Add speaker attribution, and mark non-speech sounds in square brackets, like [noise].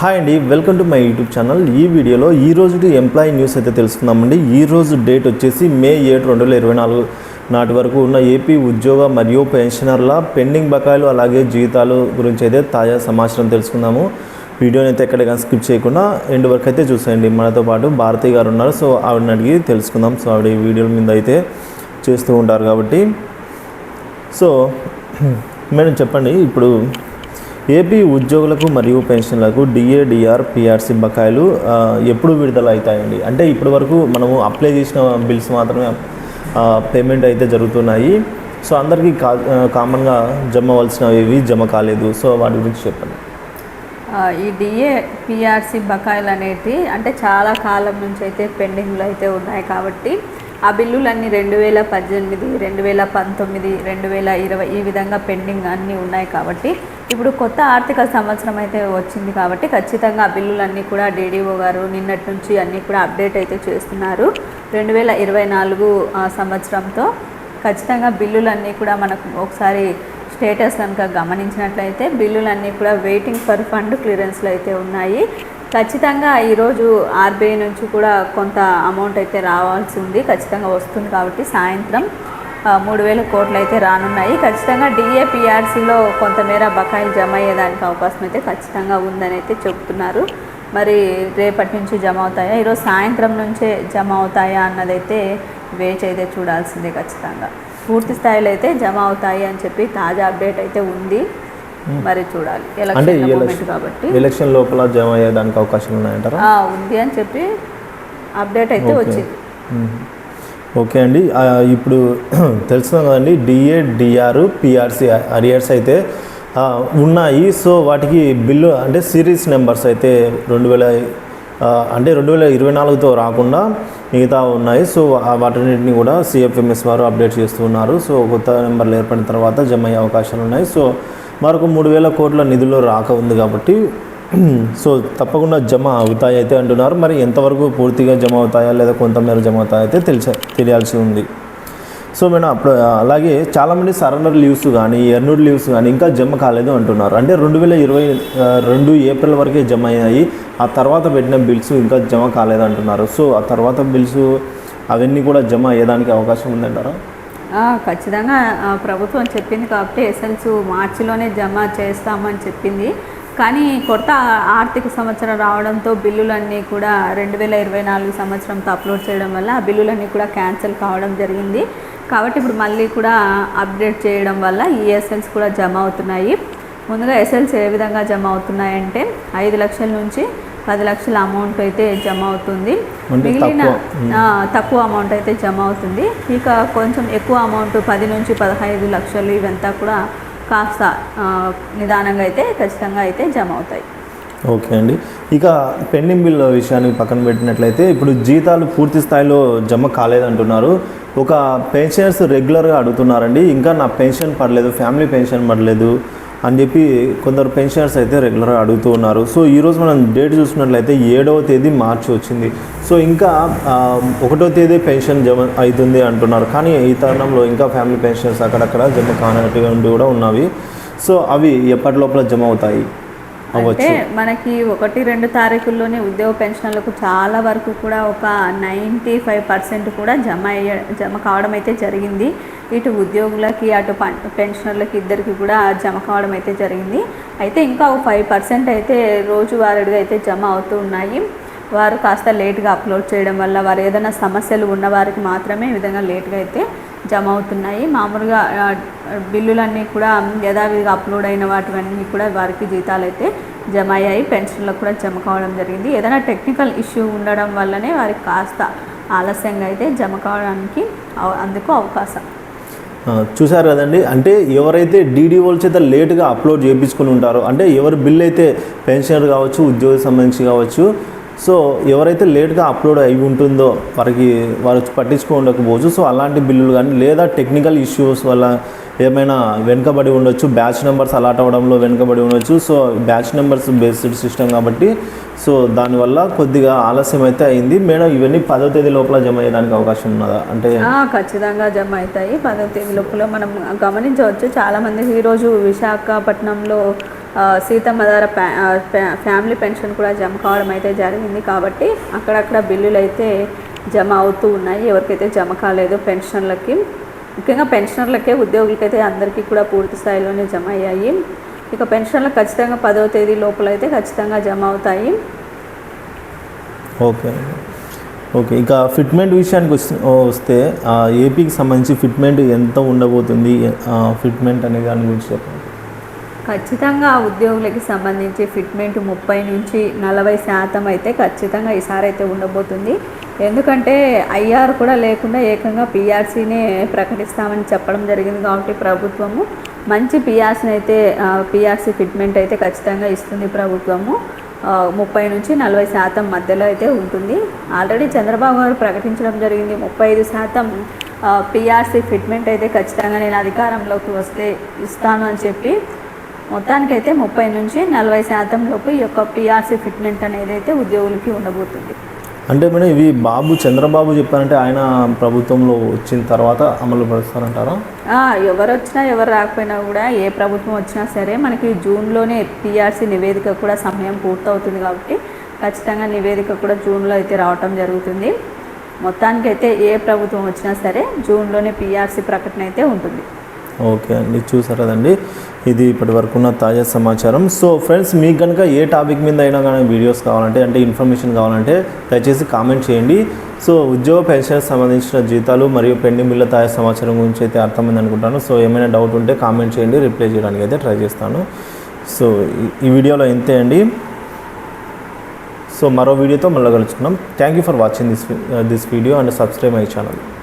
Speaker 1: Hi అండి welcome to my YouTube channel. ఈ వీడియోలో ఈ రోజు ఎంప్లాయీ న్యూస్ అయితే తెలుసుకుందామండి. ఈ రోజు డేట్ వచ్చేసి మే ఏడు రెండు వేల ఇరవై నాలుగు నాటి వరకు ఉన్న ఏపీ ఉద్యోగ మరియు పెన్షనర్ల పెండింగ్ బకాయిలు అలాగే జీతాలు గురించి అయితే తాజా సమాచారం తెలుసుకుందాము. వీడియోని అయితే ఎక్కడ స్కిప్ చేయకుండా ఎండ్ వరకు అయితే చూసేయండి. మనతో పాటు భారతి గారు ఉన్నారు సో ఆవిడని అడిగి తెలుసుకుందాం. సో ఆవిడ ఈ వీడియోల మీద అయితే చేస్తూ ఉంటారు కాబట్టి. సో మేడం చెప్పండి ఇప్పుడు ఏపీ ఉద్యోగులకు మరియు పెన్షన్లకు డిఏడిఆర్ పిఆర్సీ బకాయిలు ఎప్పుడు విడుదల అవుతాయండి అంటే ఇప్పటి వరకు మనము అప్లై చేసిన బిల్స్ మాత్రమే పేమెంట్ అయితే జరుగుతున్నాయి. సో అందరికీ కా కామన్గా జమ అవ్వాల్సినవి జమ కాలేదు. సో వాటి గురించి చెప్పండి.
Speaker 2: ఈ డిఏ పిఆర్సీ బకాయిలు అనేటివి అంటే చాలా కాలం నుంచి అయితే పెండింగ్లో అయితే ఉన్నాయి కాబట్టి ఆ బిల్లులన్నీ రెండు వేల పద్దెనిమిది రెండు వేల పంతొమ్మిది రెండు వేల ఇరవై ఈ విధంగా పెండింగ్ అన్నీ ఉన్నాయి కాబట్టి ఇప్పుడు కొత్త ఆర్థిక సంవత్సరం అయితే వచ్చింది కాబట్టి ఖచ్చితంగా ఆ బిల్లులన్నీ కూడా డీడీఓ గారు నిన్నటి నుంచి అన్నీ కూడా అప్డేట్ అయితే చేస్తున్నారు. రెండు వేల ఇరవై నాలుగు సంవత్సరంతో ఖచ్చితంగా బిల్లులన్నీ కూడా మనకు ఒకసారి స్టేటస్ కనుక గమనించినట్లయితే బిల్లులన్నీ కూడా వెయిటింగ్ ఫర్ ఫండ్ క్లియరెన్స్లు అయితే ఉన్నాయి. ఖచ్చితంగా ఈరోజు ఆర్బీఐ నుంచి కూడా కొంత అమౌంట్ అయితే రావాల్సి ఉంది. ఖచ్చితంగా వస్తుంది కాబట్టి సాయంత్రం మూడు వేల కోట్లు అయితే రానున్నాయి. ఖచ్చితంగా డిఏపిఆర్సీలో కొంతమేర బకాయిలు జమ అయ్యేదానికి అవకాశం అయితే ఖచ్చితంగా ఉందని అయితే చెప్తున్నారు. మరి రేపటి నుంచి జమ అవుతాయా? ఈరోజు సాయంత్రం నుంచే జమ అవుతాయా అన్నదైతే వేచి అయితే చూడాల్సిందే ఖచ్చితంగా. పూర్తి స్థాయిలో అయితే జమ అవుతాయి అని చెప్పి తాజా అప్డేట్ అయితే ఉంది. మరి చూడాలి.
Speaker 1: అంటే
Speaker 2: ఎలక్షన్ కాబట్టి.
Speaker 1: ఎలక్షన్ లోపల జమ అయ్యేదానికి అవకాశాలు ఉన్నాయంటారా?
Speaker 2: ఉంది అని చెప్పి అప్డేట్ అయితే
Speaker 1: ఓకే.
Speaker 2: వచ్చింది.
Speaker 1: ఓకే అండి. ఇప్పుడు [clears throat] తెలుస్తుంది కదండి డిఏ డిఆర్ పిఆర్సి అరియర్స్ అయితే ఉన్నాయి. సో వాటికి బిల్లు అంటే సిరీస్ నెంబర్స్ అయితే రెండు వేల అంటే రెండు వేల ఇరవై నాలుగుతో రాకుండా మిగతా ఉన్నాయి. సో వాటన్నిటిని కూడా సిఎఫ్ఎంఎస్ వారు అప్డేట్ చేస్తూ ఉన్నారు. సో కొత్త నెంబర్లు ఏర్పడిన తర్వాత జమ అయ్యే అవకాశాలు ఉన్నాయి. సో మరొక మూడు వేల కోట్ల నిధులు రాక ఉంది కాబట్టి సో తప్పకుండా జమ అవుతాయి అయితే అంటున్నారు. మరి ఎంతవరకు పూర్తిగా జమ అవుతాయా లేదా కొంతమేర జమ అవుతాయా అయితే తెలిస తెలియాల్సి ఉంది. సో మేడం అప్పుడు అలాగే చాలామంది సరెండర్ లీవ్స్ కానీ ఎర్నూడ్ లీవ్స్ కానీ ఇంకా జమ కాలేదు అంటున్నారు. అంటే రెండు వేల ఇరవై రెండు ఏప్రిల్ వరకే జమ అయ్యాయి. ఆ తర్వాత పెట్టిన బిల్స్ ఇంకా జమ కాలేదు అంటున్నారు. సో ఆ తర్వాత బిల్స్ అవన్నీ కూడా జమ అయ్యేదానికి అవకాశం ఉందంటారా?
Speaker 2: ఖచ్చితంగా ప్రభుత్వం చెప్పింది కాబట్టి ఎస్ఎల్స్ మార్చిలోనే జమ చేస్తామని చెప్పింది. కానీ కొత్త ఆర్థిక సంవత్సరం రావడంతో బిల్లులన్నీ కూడా రెండు వేల ఇరవై నాలుగు సంవత్సరంతో అప్లోడ్ చేయడం వల్ల ఆ బిల్లులన్నీ కూడా క్యాన్సిల్ కావడం జరిగింది. కాబట్టి ఇప్పుడు మళ్ళీ కూడా అప్డేట్ చేయడం వల్ల ఈ ఎస్ఎల్స్ కూడా జమ అవుతున్నాయి. ముందుగా ఎస్ఎల్స్ ఏ విధంగా జమ అవుతున్నాయంటే ఐదు లక్షల నుంచి పది లక్షల అమౌంట్ అయితే జమ అవుతుంది. మిగిలిన
Speaker 1: తక్కువ.
Speaker 2: అమౌంట్ అయితే జమ అవుతుంది. ఇక కొంచెం ఎక్కువ అమౌంట్ పది నుంచి పదహైదు లక్షలు ఇవంతా కూడా కాస్త నిదానంగా అయితే ఖచ్చితంగా అయితే జమ అవుతాయి.
Speaker 1: ఓకే అండి. ఇక పెండింగ్ బిల్ విషయానికి పక్కన పెట్టినట్లయితే ఇప్పుడు జీతాలు పూర్తి స్థాయిలో జమ కాలేదంటున్నారు. ఒక పెన్షనర్స్ రెగ్యులర్గా అడుగుతున్నారండి ఇంకా నా పెన్షన్ పడలేదు ఫ్యామిలీ పెన్షన్ పడలేదు అని చెప్పి కొందరు పెన్షనర్స్ అయితే రెగ్యులర్గా అడుగుతూ ఉన్నారు. సో ఈరోజు మనం డేట్ చూసినట్లయితే ఏడవ తేదీ మార్చి వచ్చింది. సో ఇంకా ఒకటో తేదీ పెన్షన్ జమ అవుతుంది అంటున్నారు. కానీ ఈ తరుణంలో ఇంకా ఫ్యామిలీ పెన్షన్స్ అక్కడక్కడ జమ కానటువంటి కూడా ఉన్నవి. సో అవి ఎప్పటి లోపల జమ అవుతాయి?
Speaker 2: అంటే మనకి ఒకటి రెండు తారీఖుల్లోనే ఉద్యోగ పెన్షన్లకు చాలా వరకు కూడా ఒక నైంటీ ఫైవ్ పర్సెంట్ కూడా జమ అయ్య జమ కావడం అయితే జరిగింది. ఇటు ఉద్యోగులకి అటు పెన్షనర్లకి ఇద్దరికి కూడా జమ కావడం అయితే జరిగింది. అయితే ఇంకా ఒక ఫైవ్ పర్సెంట్ అయితే రోజువారీగా అయితే జమ అవుతూ ఉన్నాయి. వారు కాస్త లేట్గా అప్లోడ్ చేయడం వల్ల వారు ఏదైనా సమస్యలు ఉన్న వారికి మాత్రమే ఈ విధంగా లేట్గా అయితే జమ అవుతున్నాయి. మామూలుగా బిల్లులన్నీ కూడా యథావిధిగా అప్లోడ్ అయిన వాటివన్నీ కూడా వారికి జీతాలు అయితే జమ అయ్యాయి. పెన్షన్లకు కూడా జమ కావడం జరిగింది. ఏదైనా టెక్నికల్ ఇష్యూ ఉండడం వల్లనే వారికి కాస్త ఆలస్యంగా అయితే జమ కావడానికి అవ- అందుకు అవకాశం.
Speaker 1: చూసారు చూశారు కదండి. అంటే ఎవరైతే డీడీఓల చేత లేటుగా అప్లోడ్ చేయించుకుని ఉంటారో అంటే ఎవరి బిల్ అయితే పెన్షనర్ కావచ్చు ఉద్యోగి సంబంధించి కావచ్చు సో ఎవరైతే లేట్గా అప్లోడ్ అయి ఉంటుందో వారికి వారు పట్టించుకోకపోవచ్చు. సో అలాంటి బిల్లులు కానీ లేదా టెక్నికల్ ఇష్యూస్ వల్ల ఏమైనా వెనుకబడి ఉండొచ్చు. బ్యాచ్ నెంబర్స్ అలాట్ అవ్వడంలో వెనుకబడి ఉండొచ్చు. So batch numbers based system కాబట్టి సో దానివల్ల కొద్దిగా ఆలస్యం అయితే అయింది. మేడం ఇవన్నీ పదో తేదీ లోపల జమ అయ్యడానికి అవకాశం ఉన్నదా? అంటే
Speaker 2: ఖచ్చితంగా జమ అవుతాయి పదో తేదీ లోపల. మనం గమనించవచ్చు చాలామంది ఈరోజు విశాఖపట్నంలో సీతమ్మధార ఫ్యా- ఫ్యామిలీ పెన్షన్ కూడా జమ కావడం అయితే జరిగింది కాబట్టి అక్కడక్కడ బిల్లులు అయితే జమ అవుతూ ఉన్నాయి. ఎవరికైతే జమ కాలేదో పెన్షన్లకి. ముఖ్యంగా పెన్షనర్లకే ఉద్యోగులకైతే అందరికీ కూడా పూర్తి స్థాయిలోనే జమ అయ్యాయి. ఇక పెన్షన్లు ఖచ్చితంగా పదవ తేదీ లోపల అయితే ఖచ్చితంగా జమ అవుతాయి.
Speaker 1: ఓకే. ఓకే. ఇక ఫిట్మెంట్ విషయానికి వస్తే వస్తే ఏపీకి సంబంధించి ఫిట్మెంట్ ఎంత ఉండబోతుంది ఫిట్మెంట్ అనే దాని గురించి చెప్పండి.
Speaker 2: ఖచ్చితంగా ఉద్యోగులకి సంబంధించి ఫిట్మెంట్ ముప్పై నుంచి నలభై శాతం అయితే ఖచ్చితంగా ఈసారి అయితే ఉండబోతుంది. ఎందుకంటే ఐఆర్ కూడా లేకుండా ఏకంగా పిఆర్సీనే ప్రకటిస్తామని చెప్పడం జరిగింది కాబట్టి ప్రభుత్వము. మంచి పిఆర్సీని అయితే పిఆర్సీ ఫిట్మెంట్ అయితే ఖచ్చితంగా ఇస్తుంది ప్రభుత్వము. ముప్పై నుంచి నలభై శాతం మధ్యలో అయితే ఉంటుంది. ఆల్రెడీ చంద్రబాబు గారు ప్రకటించడం జరిగింది. ముప్పై ఐదు శాతం పిఆర్సీ ఫిట్మెంట్ అయితే ఖచ్చితంగా నేను అధికారంలోకి వస్తే ఇస్తాను అని చెప్పి మొత్తానికైతే ముప్పై నుంచి నలభై శాతం లోపు ఈ యొక్క పిఆర్సీ ఫిట్మెంట్ అనేది అయితే ఉద్యోగులకి ఉండబోతుంది.
Speaker 1: అంటే మేడం ఇవి బాబు చంద్రబాబు చెప్పారంటే ఆయన ప్రభుత్వంలో వచ్చిన తర్వాత అమలు పరుస్తారంటారా?
Speaker 2: ఎవరు వచ్చినా ఎవరు రాకపోయినా కూడా ఏ ప్రభుత్వం వచ్చినా సరే మనకి జూన్లోనే పిఆర్సీ నివేదిక కూడా సమయం పూర్తవుతుంది కాబట్టి ఖచ్చితంగా నివేదిక కూడా జూన్లో అయితే రావటం జరుగుతుంది. మొత్తానికైతే ఏ ప్రభుత్వం వచ్చినా సరే జూన్లోనే పిఆర్సీ ప్రకటన అయితే ఉంటుంది.
Speaker 1: ఓకే అండి చూసారు కదండి ఇది ఇప్పటి వరకు ఉన్న తాజా సమాచారం. సో ఫ్రెండ్స్ మీకు కనుక ఏ టాపిక్ మీద అయినా కానీ వీడియోస్ కావాలంటే అంటే ఇన్ఫర్మేషన్ కావాలంటే దయచేసి కామెంట్ చేయండి. సో ఉద్యోగ పెన్షన్ సంబంధించిన జీతాలు మరియు పెండింగ్ బిల్ల తాజా సమాచారం గురించి అయితే అర్థమైంది అనుకుంటాను. సో ఏమైనా డౌట్ ఉంటే కామెంట్ చేయండి రిప్లై చేయడానికి అయితే ట్రై చేస్తాను. సో ఈ- వీడియోలో ఇంతే అండి. సో మరో వీడియోతో మళ్ళీ కలుసుకున్నాం thank you for watching this this video and subscribe my channel.